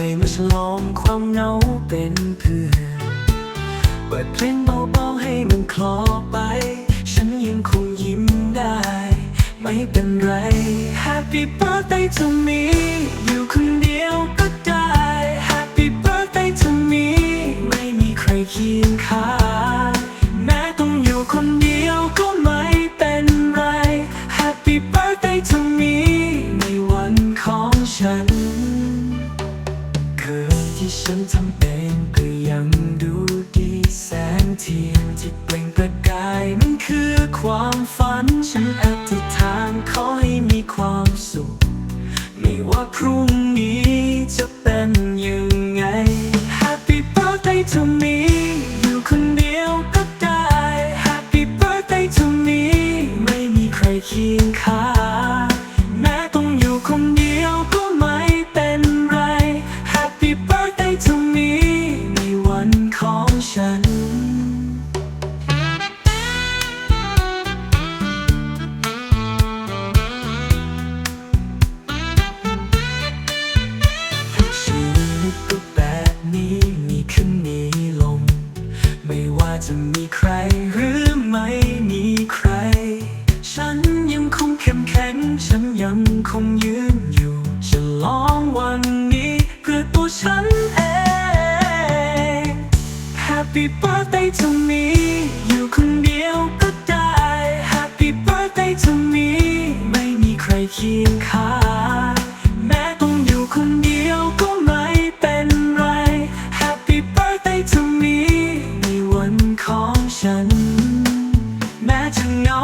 รมาฉลองความเหงาเป็นเพื่อนเปิดเพลงเบาๆให้มันคลอไป ฉันยังคงยิ้มได้ ไม่เป็นไร Happy birthday to me อยู่คนเดียวก็ได้ Happy birthday to me ไม่มีใครเคียงข้างแม้ต้องอยู่คนเดียวก็ไม่เป็นไร Happy birthday to me ที่ฉันทำเองก็ยังดูดีแสงเทียนที่เปล่งประกายมันคือความฝันฉันอธิษฐานขอให้มีความสุข ไม่ว่าพรุ่งนี้จะเป็นยังไง Happy birthday to me อยู่คนเดียวก็ได้ Happy birthday to me ไม่มีใครเคียงข้าง จะมีใครหรือไม่มีใคร ฉันยังคงเข้มแข็ง ฉันยังคงยืนอยู่ฉลองวันนี้เพื่อตัวฉันเอง Happy birthday to me อยู่คนเดียวก็ได้ Happy birthday to me ไม่มีใครเคียงข้าง ฉัน แม้จะเหงา